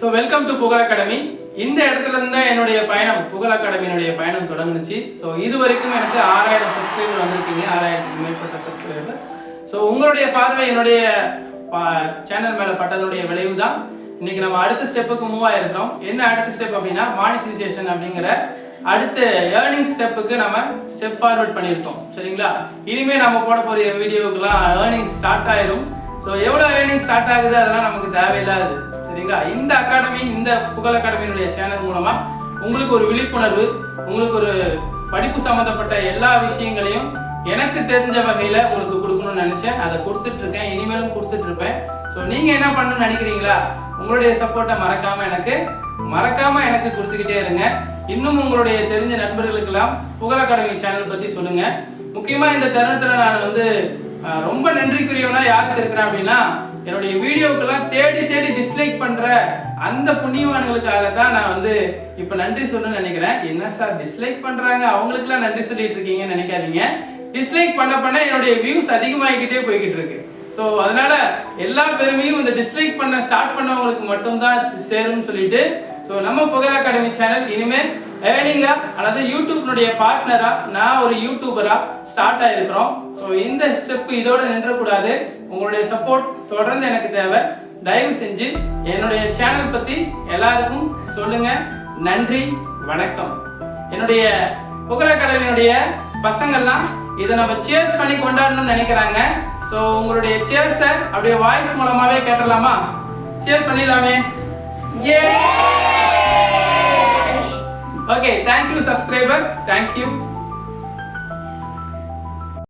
So welcome to Pugazh academy இந்த இடத்துல இருந்து என்னுடைய பயணம் புகழ் அகாடமியினுடைய பயணம் தொடங்குனுச்சு ஸோ இது வரைக்கும் எனக்கு ஆறாயிரம் சப்ஸ்கிரைபர் வந்திருக்கீங்க. ஆறாயிரத்துக்கு மேற்பட்ட சப்ஸ்கிரைபர் ஸோ உங்களுடைய பார்வை என்னுடைய சேனல் மேலே பட்டதனுடைய விளைவு தான் இன்னைக்கு நம்ம அடுத்த ஸ்டெப்புக்கு மூவ் ஆயிருக்கிறோம். என்ன அடுத்த ஸ்டெப் அப்படின்னா மானிட்டைசேஷன் அப்படிங்கிற அடுத்த ஏர்னிங் ஸ்டெப்புக்கு நம்ம ஸ்டெப் ஃபார்வர்ட் பண்ணியிருக்கோம். சரிங்களா? இனிமேல் நம்ம போட போகிற வீடியோக்கெல்லாம் ஏர்னிங் ஸ்டார்ட் ஆயிரும். ஸோ எவ்வளோ ஏர்னிங் ஸ்டார்ட் ஆகுது? அதெல்லாம் நமக்கு தேவையில்லாது. சரிங்களா? இந்த அகாடமி இந்த புகழ் அகாடமியினுடைய சேனல் மூலமாக உங்களுக்கு ஒரு விழிப்புணர்வு உங்களுக்கு ஒரு படிப்பு சம்மந்தப்பட்ட எல்லா விஷயங்களையும் எனக்கு தெரிஞ்ச வகையில் உங்களுக்கு கொடுக்கணும்னு நினச்சேன். அதை கொடுத்துட்டு இருக்கேன் இனிமேலும் கொடுத்துட்டு இருப்பேன் ஸோ நீங்கள் என்ன பண்ணணும்னு நினைக்கிறீங்களா? உங்களுடைய சப்போர்ட்டை மறக்காமல் எனக்கு மறக்காமல் எனக்கு கொடுத்துக்கிட்டே இருங்க. இன்னும் உங்களுடைய தெரிஞ்ச நண்பர்களுக்கெல்லாம் புகழ் அகாடமி சேனல் பற்றி சொல்லுங்கள் முக்கியமாக இந்த தருணத்தில் நான் வந்து ரொம்ப நன்றிக்குரியவனா யாருக்கு இருக்கிறேன் அப்படின்னா என்னுடைய வீடியோக்கெல்லாம் தேடி தேடி டிஸ்லைக் பண்ற அந்த புண்ணியவான்களுக்காக தான் நான் வந்து இப்போ நன்றி சொல்லணும்னு நினைக்கிறேன். என்ன சார் டிஸ்லைக் பண்றாங்க? அவங்களுக்குலாம் நன்றி சொல்லிட்டு இருக்கீங்கன்னு நினைக்காதீங்க. டிஸ்லைக் பண்ண பண்ண என்னுடைய வியூஸ் அதிகமாகிக்கிட்டே போய்கிட்டு இருக்கு. ஸோ அதனால எல்லா பெருமையும் இந்த டிஸ்லைக் பண்ண ஸ்டார்ட் பண்ணவங்களுக்கு மட்டும்தான் சேரும்னு சொல்லிட்டு ஸோ நம்ம புகழ் அகாடமி சேனல் இனிமேல் ஏர்னிங்கா அல்லது யூடியூப்னுடைய பார்ட்னரா நான் ஒரு யூடியூபரா ஸ்டார்ட் ஆயிருக்கிறோம். ஸோ இந்த ஸ்டெப் இதோட நின்றக்கூடாது. உங்களுடைய சப்போர்ட் தொடர்ந்து எனக்கு தேவை. தயவு செஞ்சு என்னுடைய சேனல் பத்தி எல்லாருக்கும் சொல்லுங்க. நன்றி வணக்கம். என்னுடைய புகழ் அகாடமியினுடைய பசங்கள்லாம் இதை நம்ம சேர்ஸ் பண்ணி கொண்டாடணும்னு நினைக்கிறாங்க. ஸோ உங்களுடைய சேர்ஸை அப்படியே வாய்ஸ் மூலமாவே கேட்டலாமா சேர்ஸ் பண்ணிடலாமே. ஏ Okay, thank you, subscriber. Thank you.